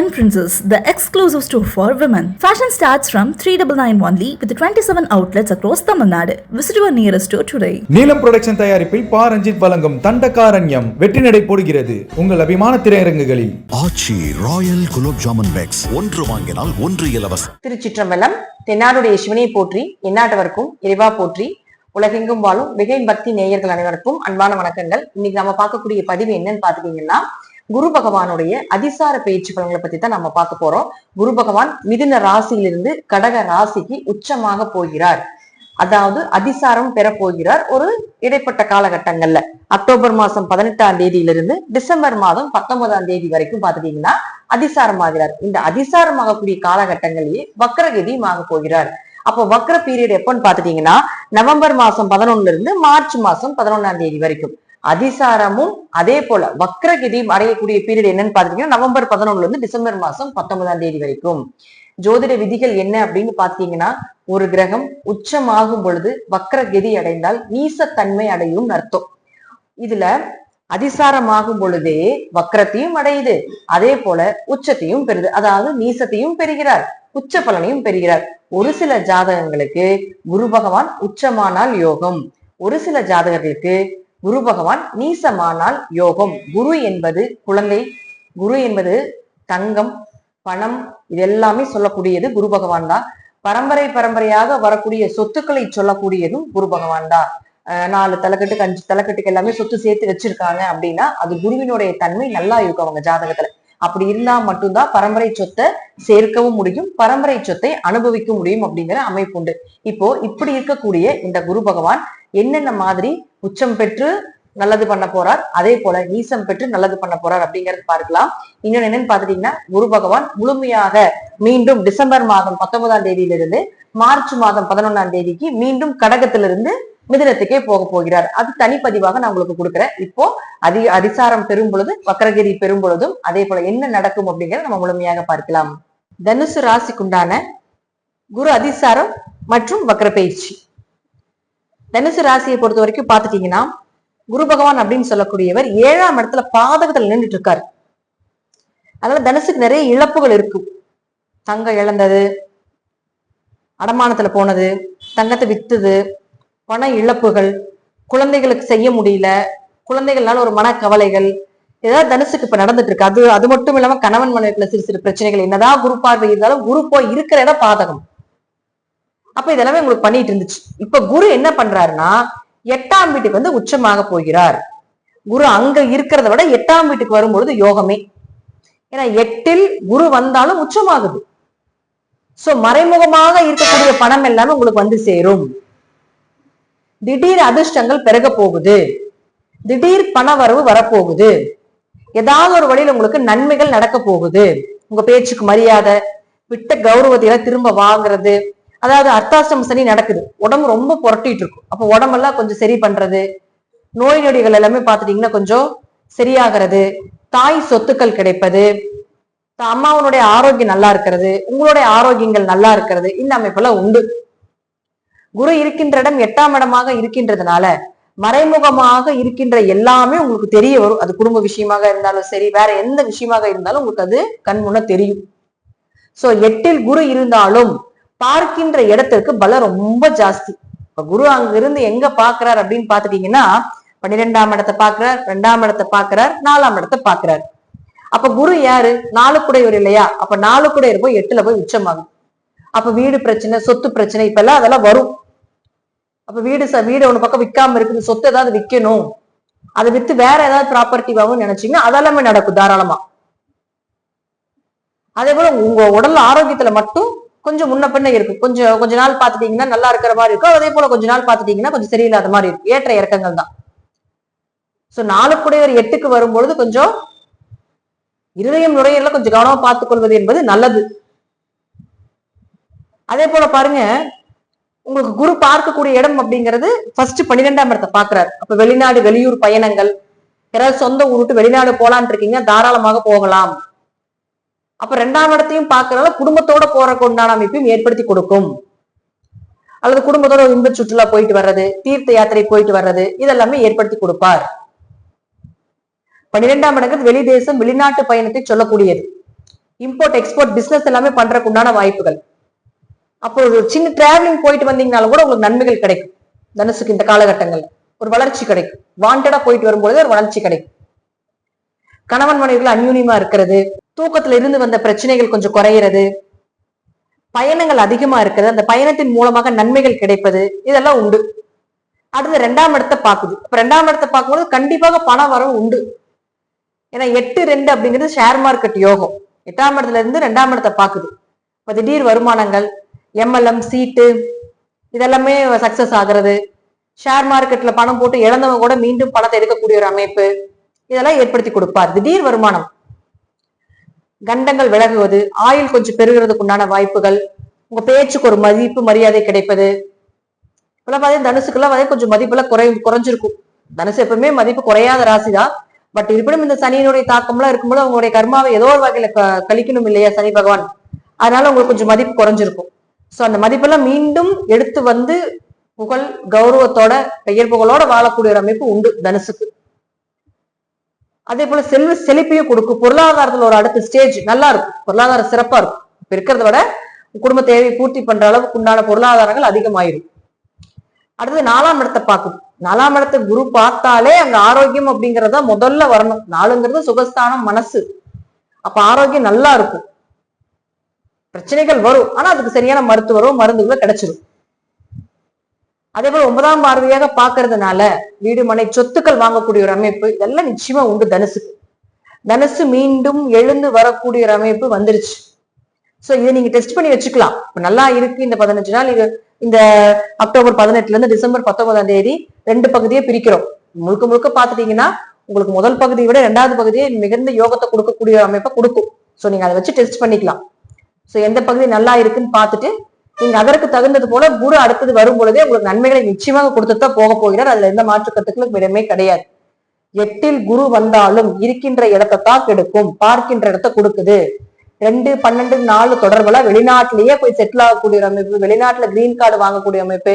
Yen Princess, the exclusive store for women. Fashion starts from 3991 only with 27 outlets across Tamil Nadu. Visit your nearest store today. Neelam production தயாரிப்பில் பா ரஞ்சித் வழங்கும் தண்டகாரண்யம் வெற்றி நடை போடுகிறது உங்கள் அபிமான திரையரங்குகளில் ஆச்சி ராயல் குலோப் ஜாமுன் பேக்ஸ் ஒன்று வாங்கினால் ஒன்று இலவசம் திருச்சிற்றம்பலம் தென்னாடுடைய சிவனை போற்றி எந்நாட்டவர்க்கும் இறைவா போற்றி உலகெங்கும் வாழும் மிகை பக்தி நேயர்கள் அனைவருக்கும் அன்பான வணக்கங்கள் இன்னைக்கு நம்ம பார்க்கக்கூடிய பதிவு என்னன்னு பாத்துட்டீங்கன்னா குரு பகவானுடைய அதிசார பயிற்சி பலன்களை பத்தி தான் நம்ம பார்க்க போறோம். குரு பகவான் மிதுன ராசியிலிருந்து கடக ராசிக்கு உச்சமாக போகிறார். அதாவது அதிசாரம் பெற போகிறார் ஒரு இடைப்பட்ட காலகட்டங்கள்ல. அக்டோபர் மாசம் பதினெட்டாம் தேதியிலிருந்து டிசம்பர் மாதம் பத்தொன்பதாம் தேதி வரைக்கும் பாத்துட்டீங்கன்னா அதிசாரம் ஆகிறார் இந்த அதிசாரமாகக்கூடிய காலகட்டங்களிலேயே வக்ரகதியும் ஆக போகிறார். அப்போ வக்ர பீரியட் எப்போன்னு பாத்துட்டீங்கன்னா நவம்பர் மாசம் பதினொன்னுல இருந்து மார்ச் மாசம் பதினொன்னாம் தேதி வரைக்கும். அதிசாரமும் அதே போல வக்ரகிதியும் அடையக்கூடிய பீரியட் என்னன்னு பாத்தீங்கன்னா நவம்பர் பதினொன்னுல இருந்து டிசம்பர் மாசம் பத்தொன்பதாம் தேதி வரைக்கும். ஜோதிட விதிகள் என்ன அப்படின்னு பாத்தீங்கன்னா ஒரு கிரகம் உச்சமாகும் பொழுது வக்ரகதி அடைந்தால் நீசத்தன்மை அடையும் அர்த்தம். இதுல அதிசாரமாகும் பொழுதே வக்ரத்தையும் அடையுது. அதே போல உச்சத்தையும் பெறுது. அதாவது நீசத்தையும் பெறுகிறார் உச்ச பலனையும் பெறுகிறார். ஒரு சில ஜாதகங்களுக்கு குரு பகவான் உச்சமானால் யோகம். ஒரு சில ஜாதகர்களுக்கு குரு பகவான் நீசமானால் யோகம். குரு என்பது குழந்தை. குரு என்பது தங்கம் பணம் இது எல்லாமே சொல்லக்கூடியது குரு பகவான் தான். பரம்பரை பரம்பரையாக வரக்கூடிய சொத்துக்களை சொல்லக்கூடியதும் குரு பகவான் தான். நாலு தலைக்கட்டுக்கு அஞ்சு தலைக்கட்டுக்கு எல்லாமே சொத்து சேர்த்து வச்சிருக்காங்க அப்படின்னா அது குருவினுடைய தன்மை நல்லா இருக்கும் அவங்க ஜாதகத்துல. அப்படி இருந்தா மட்டும்தான் பரம்பரை சொத்தை சேர்க்கவும் முடியும் பரம்பரை சொத்தை அனுபவிக்க முடியும் அப்படிங்கிற அமைப்பு உண்டு. இப்போ இப்படி இருக்கக்கூடிய இந்த குரு பகவான் என்னென்ன மாதிரி உச்சம் பெற்று நல்லது பண்ண போறார்? அதே போல நீசம் பெற்று நல்லது பண்ண போறார் அப்படிங்கறது பார்க்கலாம். இன்னொன்னு என்னன்னு பாத்துட்டீங்கன்னா குரு பகவான் முழுமையாக மீண்டும் டிசம்பர் மாதம் பத்தொன்பதாம் தேதியிலிருந்து மார்ச் மாதம் பதினொன்னாம் தேதிக்கு மீண்டும் கடகத்திலிருந்து மிதனத்துக்கே போக போகிறார். அது தனிப்பதிவாக நான் உங்களுக்கு கொடுக்குறேன். இப்போ அதி அதிசாரம் பெறும் பொழுது வக்கரகிரி பெறும் பொழுதும் அதே போல என்ன நடக்கும் அப்படிங்கிறத நம்ம முழுமையாக பார்க்கலாம். தனுசு ராசிக்குண்டான குரு அதிசாரம் மற்றும் வக்கர பயிற்சி. தனுசு ராசியை பொறுத்த வரைக்கும் பாத்துட்டீங்கன்னா குரு பகவான் அப்படின்னு சொல்லக்கூடியவர் ஏழாம் இடத்துல பாதகத்துல நின்றுட்டு இருக்காரு. அதனால தனுசுக்கு நிறைய இழப்புகள் இருக்கும் தங்கம் இழந்தது அடமானத்துல போனது தங்கத்தை வித்துது பண இழப்புகள் குழந்தைகளுக்கு செய்ய முடியல குழந்தைகள்னால ஒரு மனக்கவலைகள் ஏதாவது தனுசுக்கு இப்ப நடந்துட்டு இருக்கு அது அது மட்டும் இல்லாம கணவன் மனைவிக்குள்ள சிறு சிறு பிரச்சனைகள் என்னதான் குரு பார்வை இருந்தாலும் குரு போய் இருக்கிற இடம் பாதகம். அப்ப இதெல்லாமே உங்களுக்கு பண்ணிட்டு இருந்துச்சு. இப்ப குரு என்ன பண்றாருன்னா எட்டாம் வீட்டுக்கு வந்து உச்சமாக போகிறார். குரு அங்க இருக்கிறத விட எட்டாம் வீட்டுக்கு வரும்பொழுது யோகமே. ஏன்னா எட்டில் குரு வந்தாலும் உச்சமாகுது. சோ மறைமுகமாக இருக்கக்கூடிய பணம் எல்லாமே உங்களுக்கு வந்து சேரும். திடீர் அதிர்ஷ்டங்கள் பெருக போகுது. திடீர் பண வரவு வரப்போகுது. ஏதாவது ஒரு வழியில் உங்களுக்கு நன்மைகள் நடக்க போகுது. உங்க பேச்சுக்கு மரியாதை விட்ட கௌரவத்தை எல்லாம் திரும்ப வாங்குறது. அதாவது அர்த்தாஷ்டம சனி நடக்குது. உடம்பு ரொம்ப புரட்டிட்டு இருக்கும். அப்ப உடம்பெல்லாம் கொஞ்சம் சரி பண்றது. நோய் நொடிகள் எல்லாமே பாத்துட்டீங்கன்னா கொஞ்சம் சரியாகிறது. தாய் சொத்துக்கள் கிடைப்பது. அம்மாவனுடைய ஆரோக்கியம் நல்லா இருக்கிறது. உங்களுடைய ஆரோக்கியங்கள் நல்லா இருக்கிறது. இந்த அமைப்பெல்லாம் உண்டு. குரு இருக்கின்ற இடம் எட்டாம் இடமாக இருக்கின்றதுனால மறைமுகமாக இருக்கின்ற எல்லாமே உங்களுக்கு தெரிய வரும். அது குடும்ப விஷயமாக இருந்தாலும் சரி வேற எந்த விஷயமாக இருந்தாலும் உங்களுக்கு அது கண் தெரியும். சோ எட்டில் குரு இருந்தாலும் பார்க்கின்ற இடத்திற்கு பலம் ரொம்ப ஜாஸ்தி. இப்ப குரு அங்க இருந்து எங்க பாக்குறார் அப்படின்னு பாத்துட்டீங்கன்னா பன்னிரெண்டாம் இடத்தை பாக்குறார் ரெண்டாம் இடத்தை பாக்குறார் நாலாம் இடத்தை பாக்குறார் அப்ப குரு யாரு? நாலு குடையவர் இல்லையா? அப்ப நாலு குடையர் போய் எட்டுல போய் உச்சமாகும். அப்ப வீடு பிரச்சனை சொத்து பிரச்சனை இப்ப எல்லாம் அதெல்லாம் வரும். அப்ப வீடு ச- வீடு ஒண்ணு பக்கம் விற்காம இருக்குது சொத்து ஏதாவது விற்கணும் அதை வித்து வேற ஏதாவது ப்ராப்பர்ட்டி வாங்கணும்னு நினைச்சீங்கன்னா அதெல்லாமே நடக்கும் தாராளமா. அதே போல உங்க உடல் ஆரோக்கியத்துல மட்டும் கொஞ்சம் முன்ன பின்ன இருக்கும். கொஞ்சம் கொஞ்ச நாள் பாத்துட்டீங்கன்னா நல்லா இருக்கிற மாதிரி இருக்கும். அதே போல கொஞ்ச நாள் பாத்துட்டீங்கன்னா கொஞ்சம் சரியில்லாத மாதிரி இருக்கும். ஏற்ற இறக்கங்கள் தான். சோ நாளுக்குடையவர் எட்டுக்கு வரும்பொழுது கொஞ்சம் இருதயம் நுரையீரல கொஞ்சம் கவனமா பார்த்துக் கொள்வது என்பது நல்லது. அதே போல பாருங்க உங்களுக்கு குரு பார்க்கக்கூடிய இடம் அப்படிங்கிறது ஃபர்ஸ்ட் பன்னிரெண்டாம் இடத்தை பாக்குறாரு அப்ப வெளிநாடு வெளியூர் பயணங்கள் யாராவது சொந்த ஊர் விட்டு வெளிநாடு போலான் இருக்கீங்க தாராளமாக போகலாம். அப்ப ரெண்டாம் இடத்தையும் பார்க்கறதால குடும்பத்தோட போறக்கு உண்டான அமைப்பையும் ஏற்படுத்தி கொடுக்கும். அல்லது குடும்பத்தோட இன்ப சுற்றுலா போயிட்டு வர்றது தீர்த்த யாத்திரை போயிட்டு வர்றது இதெல்லாமே ஏற்படுத்தி கொடுப்பார். பன்னிரெண்டாம் இடங்கிறது வெளி தேசம் வெளிநாட்டு பயணத்தை சொல்லக்கூடியது. இம்போர்ட் எக்ஸ்போர்ட் பிசினஸ் எல்லாமே பண்றதுக்கு உண்டான வாய்ப்புகள். அப்போ ஒரு சின்ன டிராவலிங் போயிட்டு வந்தீங்கனாலும் கூட உங்களுக்கு நன்மைகள் கிடைக்கும். தனுசுக்கு இந்த காலகட்டங்கள்ல ஒரு வளர்ச்சி கிடைக்கும். வாண்டடா போயிட்டு வரும்பொழுது ஒரு வளர்ச்சி கிடைக்கும். கணவன் மனைவிகள் அந்யூன்யமா இருக்கிறது. தூக்கத்துல இருந்து வந்த பிரச்சனைகள் கொஞ்சம் குறையிறது. பயணங்கள் அதிகமா இருக்கிறது. அந்த பயணத்தின் மூலமாக நன்மைகள் கிடைப்பது இதெல்லாம் உண்டு. அடுத்து ரெண்டாம் இடத்தை பாக்குது இப்ப ரெண்டாம் இடத்தை பார்க்கும்போது கண்டிப்பாக பணம் வரவு உண்டு. ஏன்னா எட்டு ரெண்டு அப்படிங்கிறது ஷேர் மார்க்கெட் யோகம். எட்டாம் இடத்துல இருந்து ரெண்டாம் இடத்தை பாக்குது இப்ப திடீர் வருமானங்கள் எம்எல்எம் சீட்டு இதெல்லாமே சக்சஸ் ஆகுறது. ஷேர் மார்க்கெட்ல பணம் போட்டு இழந்தவங்க கூட மீண்டும் பணத்தை எடுக்கக்கூடிய ஒரு அமைப்பு இதெல்லாம் ஏற்படுத்தி கொடுப்பார். திடீர் வருமானம். கண்டங்கள் விலகுவது ஆயுள் கொஞ்சம் பெருகிறதுக்கு உண்டான வாய்ப்புகள் உங்க பேச்சுக்கு ஒரு மதிப்பு மரியாதை கிடைப்பது. இப்பெல்லாம் பார்த்தீங்கன்னா தனுசுக்கெல்லாம் வந்து கொஞ்சம் மதிப்பெல்லாம் குறை குறைஞ்சிருக்கும். தனுசு எப்பவுமே மதிப்பு குறையாத ராசி தான் பட் இருப்பினும் இந்த சனியினுடைய தாக்கம்லாம் இருக்கும்போது அவங்களுடைய கர்மாவை ஏதோ ஒரு வகையில க- கழிக்கணும் இல்லையா சனி பகவான். அதனால உங்களுக்கு கொஞ்சம் மதிப்பு குறைஞ்சிருக்கும். ஸோ அந்த மதிப்பெல்லாம் மீண்டும் எடுத்து வந்து புகழ் கௌரவத்தோட பெயர் புகழோட வாழக்கூடிய ஒரு அமைப்பு உண்டு தனுசுக்கு. அதே போல செல்வ செழிப்பையும் கொடுக்கும். பொருளாதாரத்துல ஒரு அடுத்த ஸ்டேஜ் நல்லா இருக்கும். பொருளாதாரம் சிறப்பா இருக்கும். இப்ப இருக்கிறத விட குடும்ப தேவையை பூர்த்தி பண்ற அளவுக்கு உண்டான பொருளாதாரங்கள் அதிகமாயிரும். அடுத்தது நாலாம் இடத்தை பார்க்கும் நாலாம் இடத்தை குரு பார்த்தாலே அங்க ஆரோக்கியம் அப்படிங்கறத முதல்ல வரணும். நாலுங்கிறது சுகஸ்தானம் மனசு. அப்ப ஆரோக்கியம் நல்லா இருக்கும். பிரச்சனைகள் வரும். ஆனா அதுக்கு சரியான மருத்துவரோ மருந்துகளோ கிடைச்சிரும். அதே போல ஒன்பதாம் பார்வையாக பாக்குறதுனால வீடு மனை சொத்துக்கள் வாங்கக்கூடிய ஒரு அமைப்பு இதெல்லாம் நிச்சயமா உண்டு தனுசுக்கு. தனுசு மீண்டும் எழுந்து வரக்கூடிய ஒரு அமைப்பு வந்துருச்சு. சோ இதை நீங்க டெஸ்ட் பண்ணி வச்சுக்கலாம். இப்ப நல்லா இருக்கு இந்த பதினஞ்சு நாள் இது இந்த அக்டோபர் பதினெட்டுல இருந்து டிசம்பர் பத்தொன்பதாம் தேதி ரெண்டு பகுதியை பிரிக்கிறோம். முழுக்க முழுக்க பாத்துட்டீங்கன்னா உங்களுக்கு முதல் பகுதியை விட ரெண்டாவது பகுதியை மிகுந்த யோகத்தை கொடுக்கக்கூடிய ஒரு அமைப்பை கொடுக்கும். சோ நீங்க அதை வச்சு டெஸ்ட் பண்ணிக்கலாம். சோ எந்த பகுதி நல்லா இருக்குன்னு பார்த்துட்டு நீங்க அதற்கு தகுந்தது போல குரு அடுத்தது வரும் பொழுதே உங்களுக்கு நன்மைகளை நிச்சயமாக கொடுத்துட்டு தான் போக போகிறார். அதுல எந்த மாற்று கருத்துக்களும் இடமே கிடையாது. எட்டில் குரு வந்தாலும் இருக்கின்ற இடத்தை தான் கெடுக்கும் பார்க்கின்ற இடத்த கொடுக்குது. ரெண்டு பன்னெண்டு நாலு தொடர்புல வெளிநாட்டிலேயே போய் செட்டில் ஆகக்கூடிய ஒரு அமைப்பு வெளிநாட்டுல கிரீன் கார்டு வாங்கக்கூடிய அமைப்பு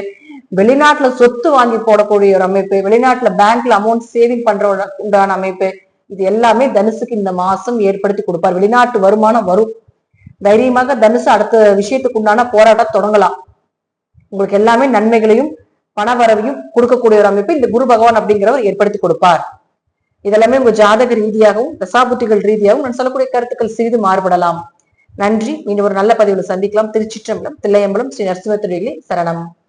வெளிநாட்டுல சொத்து வாங்கி போடக்கூடிய ஒரு அமைப்பு வெளிநாட்டுல பேங்க்ல அமௌண்ட் சேவிங் பண்ற உண்டான அமைப்பு இது எல்லாமே தனுசுக்கு இந்த மாசம் ஏற்படுத்தி கொடுப்பார். வெளிநாட்டு வருமானம் வரும். தைரியமாக தனுசு அடுத்த விஷயத்துக்கு உண்டான போராட்டம் தொடங்கலாம். உங்களுக்கு எல்லாமே நன்மைகளையும் பணவரவையும் கொடுக்கக்கூடிய ஒரு அமைப்பு இந்த குரு பகவான் அப்படிங்கிறவர் ஏற்படுத்தி கொடுப்பார். இதெல்லாமே உங்க ஜாதக ரீதியாகவும் தசாபுத்திகள் ரீதியாகவும் நான் சொல்லக்கூடிய கருத்துக்கள் சிறிது மாறுபடலாம். நன்றி. மீண்டும் ஒரு நல்ல பதிவில் சந்திக்கலாம். திருச்சிற்றம்பலம் தில்லையம்பலம் ஸ்ரீ நரசிம்மத்துறையிலே சரணம்.